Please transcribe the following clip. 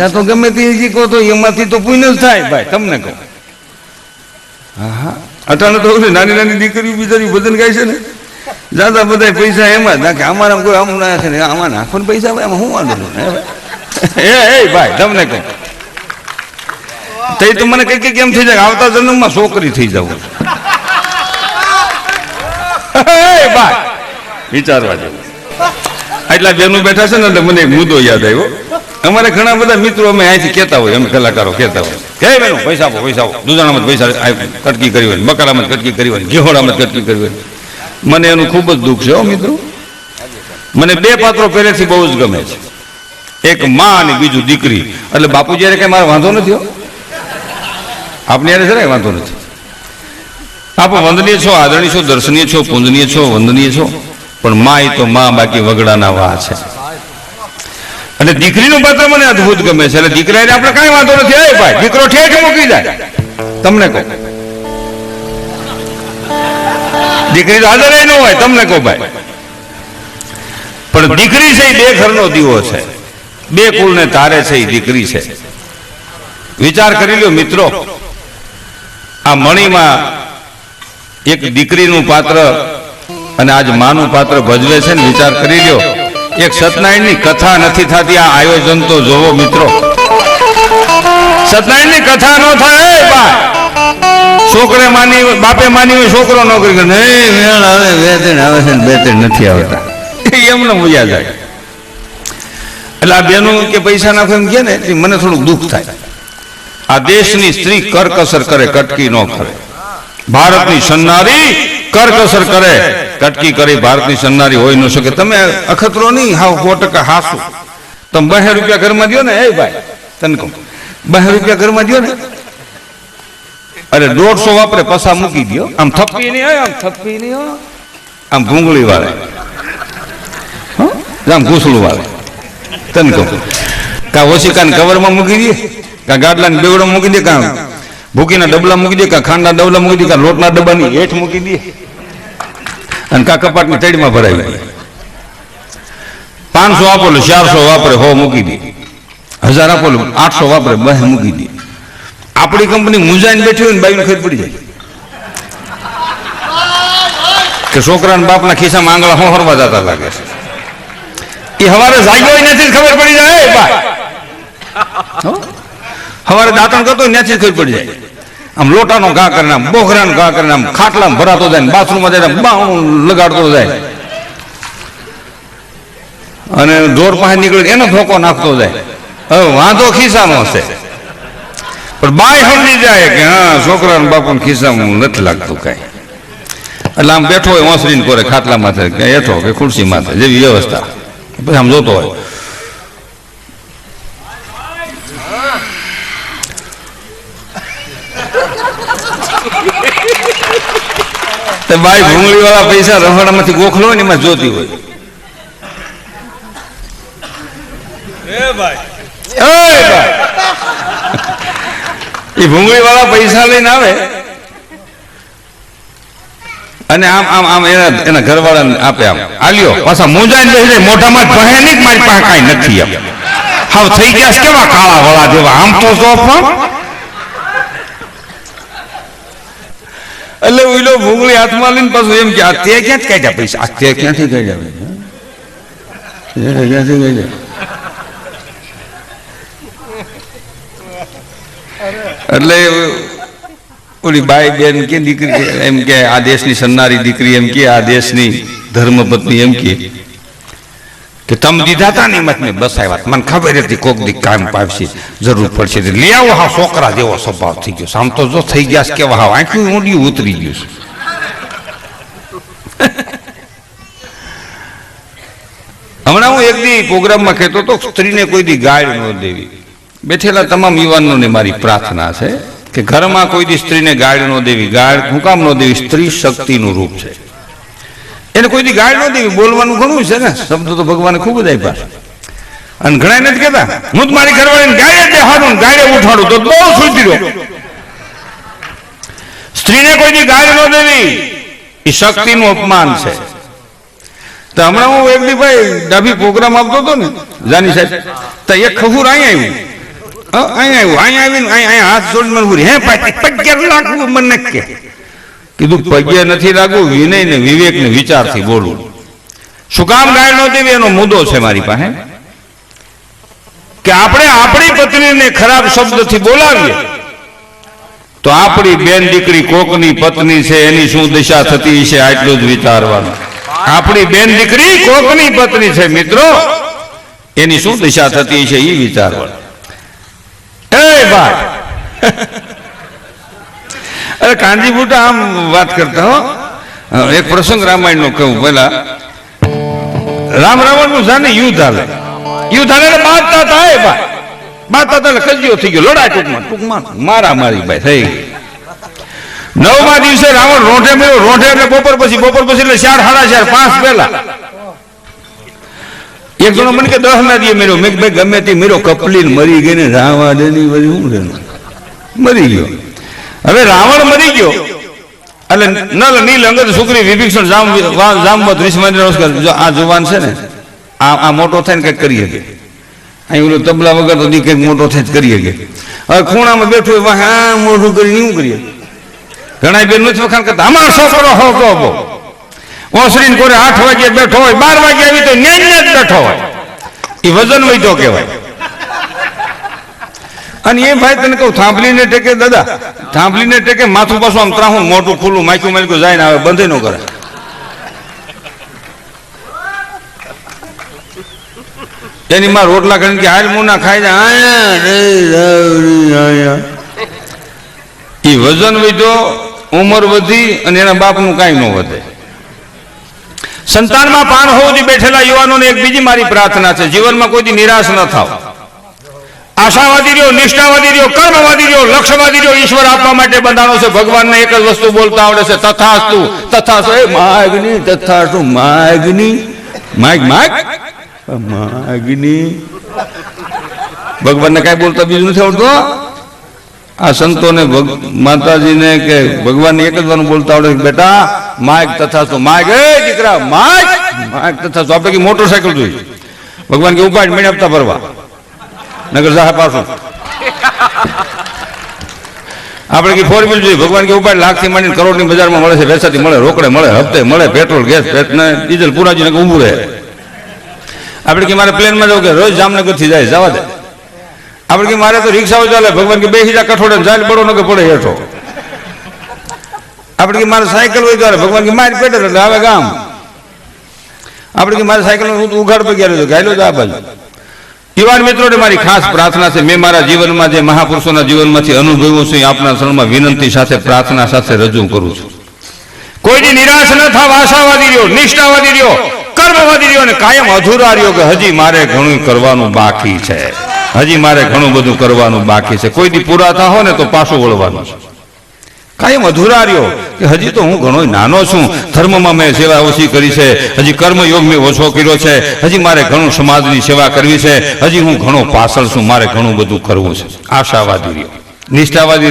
ત્યાં તો ગમે તે કહો તો એમાંથી તો પુણ્ય જ થાય ભાઈ, તમને કહું. હા હા અટાણે તો નાની નાની દીકરીઓ બિચારી ભજન ગાય છે ને? દાદા બધા પૈસા એમાં જ નાખે. અમારા કોઈ આમ નાખે ને આમાં નાખો ને? પૈસા ભાઈ? આમાં હું વાંધો એ એ ભાઈ, તમને કહું. તઈ તો મને કઈ કઈ કેમ થઈ જાય? આવતા જન્મમાં છોકરી થઈ જવું વિચારવા જેવું. એટલા બેનો બેઠા છે ને એટલે મને મુદ્દો યાદ આવ્યો. અમારે ઘણા બધા મિત્રો અમે અહીંથી કહેતા હોય, અમે કલાકારો કહેતા હોય. કે બેનો, પૈસા આપો પૈસા આપો. દુધાણામાં પૈસા કટકી કરી હોય બકરામાં કટકી કરી હોય ઘેહોડામાં કટકી કરી હોય. મને એનું ખૂબ જ દુઃખ છે હો મિત્રો. મને બે પાત્રો પહેલેથી બહુ જ ગમે છે. એક માં અને બીજું દીકરી. એટલે બાપુ જયારે કઈ મારે વાંધો નથી આપને યારે જરાય વાંધો નથી. આપ વંદનીય છો, આદરણીય છો, દર્શનીય છો, પૂજનીય છો, વંદનીય છો. પણ માય તો માં બાકી વગડાના વા છે. અને દીકરીનું પાત્ર મને અદ્ભુત ગમે છે. એટલે દીકરાને આપણે કાંઈ વાંધો નથી. આવે ભાઈ, દીકરો ઠેઠ મૂકી જાય. તમને કહો. દીકરી તો હાજર ન હોય, તમને કહો ભાઈ. પણ દીકરી છે એ બે ઘરનો દીવો છે. બે કુળને તારે છે એ દીકરી છે. વિચાર કરી લ્યો મિત્રો. આ મણીમાં એક દીકરીનું પાત્ર અને આજ માનું પાત્ર ભજવે છે ને વિચાર કરી લ્યો. એક સત્યનારાયણની કથા નથી થતી આ આયોજન તો જોવો મિત્રો. સત્યનારાયણની કથા ન થાય બા છોકરે માની બાપે માની હોય છોકરો નોકરી કરે. નહીં મેળ આવે બે ત્રણ આવે છે બે ત્રણ નથી આવતા. એમને મજા જાય એટલે આ બેનું કે પૈસા નાખો એમ કે ને એટલે મને થોડુંક દુઃખ થાય. આ દેશની સ્ત્રી કરકસર કરે કટકી ન કરે. ભારતની સન્નારી કરકસર કરે. કટકી કરી ભારતની સન્નારી હોય ન શકે. તમે અખતરો નહીં હા સો ટકા હાસુ. તમે બહે રૂપિયા ઘરમાં દો ને એ ભાઈ તને કહું. બહે રૂપિયા ઘરમાં દો ને. અરે દોઢસો વાપરે પસા મૂકી દો આમ થપ્પી નહીં હોય આમ થપ્પી નહીં હોય આમ ઘૂંગળી વાળે? આમ ઘૂસલું વાળે. તને કહું. કા ઓશિકાને કવરમાં મૂકી દે કા ગાડલાને બેવડો મૂકી દે કા ભૂકીના ડબલા મૂકી દે કા ખાંડના ડબલા મૂકી દે કા લોટના ડબ્બાની હેઠ મૂકી દે. અને કા કપાટની તળીમાં ભરાવી પાંચસો આપો ચારસો વાપરે, હો, મૂકી દે. હજાર આપોલું, આઠસો વાપરે બહે મૂકી દે. આપણી કંપની મુંજાઈને બેઠી હોય ને બાઈને ખેર પડી જાય. કે છોકરાના બાપના ખિસ્સામાં આંગળા હોહરવા જતા લાગે છે. એ હવારે જાગ્યો નથી ખબર પડી જાય બા? હવારે દાંતણ કરતો જ ખબર પડી જાય. આમ લોટાનો ઘા કરીને, આમ બોખરાનો ઘા કરીને, આમ ખાટલામાં ભરાતો જાય બાથરૂમમાં જાય બાવણું લગાડતો જાય. અને ઢોર પાસે નીકળે એનો ધોકો નાખતો જાય. હવે વાંધો ખિસ્સામાં હશે. પણ બાય સમજી જાય કે હા, છોકરાના બાપાને ખિસ્સામાં નથી લાગતું કાંઈ. એટલે આમ બેઠો હોય ઓસરીને કોરે ખાટલા માથે કે હેઠો કે ખુરશી માથે, જેવી વ્યવસ્થા. પછી આમ જોતો હોય. તે બાઈ ભૂંગળી વાળા પૈસા રફાડામાંથી ગોખલો હોય ને એમાં જોતી હોય. એ ભૂંગળી વાળા પૈસા લઈને આવે. અને આમ આમ આમ એના એના ઘરવાળાને આપે આમ. આલ્યો પાછા મોજાઈને બેસી જાય મોઢામાં ભહે નહીં મારી પાસે કાંઈ નથી હાવ થઈ ગયા કેવા કાળા વાળા જેવા. આમ તો જો પણ એટલે ઓઈલો ભૂંગળી હાથમાં લઈને પાછું એમ કે, આ તે કાઢ્યા પૈસા? આ ક્યાંથી કાઢ્યા ક્યાંથી કાઢ્યા? એટલે ઓલી બાઈ બેન કે દીકરી એમ કે, આ દેશની સન્નારી દીકરી, એમ કે, આ દેશની ધર્મપત્ની, એમ કે. કે તમે દીધા હતા ને એમાં જ મેં બસાવ્યા મને ખબર હતી કોક દી કામ પાવશે જરૂર પડશે. લે લઈ આવો હા છોકરા જેવો સ્વભાવ થઈ ગયો સામ તો જો થઈ ગયા છે કેવા હા આંખ્યું ઊંડિયું ઉતરી ગયું છે. હમણાં હું એક દી પ્રોગ્રામમાં કહેતો તો સ્ત્રીને કોઈ દી ગાળ ન દેવી. બેઠેલા તમામ યુવાનોને મારી પ્રાર્થના છે કે ઘરમાં કોઈ દી સ્ત્રીને ગાળ ન દેવી. ગાળ હું કામ ન દેવી સ્ત્રી શક્તિનું રૂપ છે. એને કોઈથી ગાળ ન દેવી, બોલવાનું ઘણું છે ને? શબ્દ તો ભગવાને ખૂબ જ આપ્યા. અને ઘણા નથી કહેતા, હું જ મારી ઘરવાળીને ગાળે ને ગાળે ઉઠાડું, તો બહુ સુધરી રહ્યો સ્ત્રીને કોઈ દી ગાળ ન દેવી, એ શક્તિનું અપમાન છે. તો હમણાં હું એક ભાઈ ડાભી પ્રોગ્રામ આપતો હતો ને, જાની સાહેબ, તો એક ખહુર અહીં આવ્યું. અહીંયા આવ્યું અહીંયા આવીને અહીંયા અહીંયા હાથ જોડીને મને હે પાછી પગે લાખ મને કે. કીધું પગે નથી લાગવું વિનય ને વિવેક ને વિચારથી બોલવું. શું કામ ગાય ન દેવી એનો મુદ્દો છે મારી પાસે? કે આપણે આપણી પત્નીને ખરાબ શબ્દથી બોલાવીએ? તો આપણી બેન દીકરી કોકની પત્ની છે એની શું દિશા થતી છે આટલું જ વિચારવાનું. આપણી બેન દીકરી કોકની પત્ની છે મિત્રો એની શું દિશા થતી છે એ વિચારવાનું. એ ભાઈ અરે કાનજી બુટા આમ વાત કરતા હો. એક પ્રસંગ રામાયણ નો કહું પેલા રામ રાવણનું જાને યુદ્ધ હાલે. યુદ્ધ હાલે એટલે થાય ભાઈ. બાંધતા હતા એટલે કજિયો થઈ ગયો. લડાય ટૂંકમાં ટૂંકમાં મારા મારી ભાઈ થઈ ગઈ. નવમા દિવસે રાવણ રોઢે મેળ્યો. રોઢે એટલે બપોર પછી બપોર પછી એટલે ચાર, સાડા ચાર, પાંચ પહેલા. એક જણો મને કે દસ ના દીએ મેળ્યો મેં ભાઈ ગમે તે મેળ્યો કપલીન મરી ગઈ ને દેની બધી શું મરી ગયો. હવે રાવણ મરી ગયો. એટલે નલ નીલ અંગત છોકરી વિભીષણ જામ જામવત ઋષિમાની નમસ્કાર જો આ જુવાન છે ને આ આ મોટો થઈને કંઈક કરી શકે. અહીં ઓલું તબલા વગર તો દી કંઈક મોટો થઈને કરી શકે. હવે ખૂણામાં બેઠું હોય વાહ આ મોઢું કરીને શું કરીએ. ઘણા બેન નથી વખાણ કરતા. અમારો છોકરો હો તો હો ઓસરીને કોરે આઠ વાગે બેઠો હોય બાર વાગે આવી તો ન્યાય જ બેઠો હોય. એ વજન વૈધો કહેવાય. અને એ ભાઈ તને કહું, થાંભલીને ટેકે દાદા, થાંભલીને ટેકે માથું પાછું આમ ત્રાહું મોટું ખુલ્લું માખ્યું માખ્યું જાય ને આવે, બંધ ન કરે. એની માં રોટલા કરીને કે હાલ મુના ખાઈ જાય એ વજન વધ્યો, ઉંમર વધી અને એના બાપનું કાંઈ ન વધે. સંતાનમાં પાન હોવાથી બેઠેલા યુવાનોને એક બીજી મારી પ્રાર્થના છે, જીવનમાં કોઈ દી નિરાશ ન થાવ. આશાવાદી રહ્યો, નિષ્ઠાવાદી રહ્યો, કર્મવાદી રહ્યો, લક્ષ્યવાદી રહ્યો, ઈશ્વર આપવા માટે બંધાણો છે. ભગવાનને એક જ વસ્તુ બોલતા આવડે છે, તથાસ્તુ. તથાસ્તુ એ માગની, તથાસ્તુ માગની. માગ માગ? માગની. ભગવાનને કાંઈ બોલતા બીજું નથી આવડતું. આ સંતોને માતાજીને કે ભગવાનને એક જ વાર બોલતા આવડે બેટા, માગ તથા તો માગ. એ દીકરા, માગ માગ તથા તો આપણે કે મોટરસાયકલ જોઈએ ભગવાન કે ઉપાડ આપતા ભરવા નગર સાહેબ પાછું આપણે કે ફોર વ્હીલ જોઈએ. ભગવાન કે ઉપાડ લાખથી માંડીને કરોડની બજારમાં મળે છે, વેચાતી મળે, રોકડે મળે, હપ્તે મળે, પેટ્રોલ, ગેસ ને ડીઝલ પુરાજીને ઊભું રહે. આપણે કે મારે પ્લેનમાં જવું કે રોજ જામનગરથી જાય, જવા દે. આપણે કે મારે તો રિક્ષાઓ ચાલે, ભગવાન કે બે હીજા કઠોડે જાય ચાલ બડો ન પડે હેઠો. આપણે કે મારે સાયકલ હોય ત્યારે ભગવાન કે મારી પેટે એટલે આવે ગામ. આપણે કે મારે સાયકલ ઉઘાડ પર ગયા ગાયલો જ આ બાજુ. યુવાન મિત્રોને મારી ખાસ પ્રાર્થના છે. મેં મારા જીવનમાં જે મહાપુરુષોના જીવનમાંથી અનુભવ્યું છે આપના શરણમાં વિનંતી સાથે પ્રાર્થના સાથે રજૂ કરું છું. કોઈની નિરાશ ન થાવ આશાવાદી રહ્યો નિષ્ઠાવાદી રહ્યો કર્મવાદી રહ્યો અને કાયમ અધૂરા રહ્યો કે હજી મારે ઘણું કરવાનું બાકી છે. હજી મારે ઘણું બધું કરવાનું બાકી છે. કોઈ દી પૂરા હો ને તો પાછું વળવાનું છે. કાયમ અધૂરા રહ્યો કે હજી તો હું ઘણો નાનો છું. ધર્મમાં મેં સેવા ઓછી કરી છે. હજી કર્મયોગ મેં ઓછો કર્યો છે. હજી મારે ઘણું સમાજની સેવા કરવી છે. હજી હું ઘણો પાછળ છું. મારે ઘણું બધું કરવું છે. આશાવાદી રહ્યો. નિષ્ઠાવાદી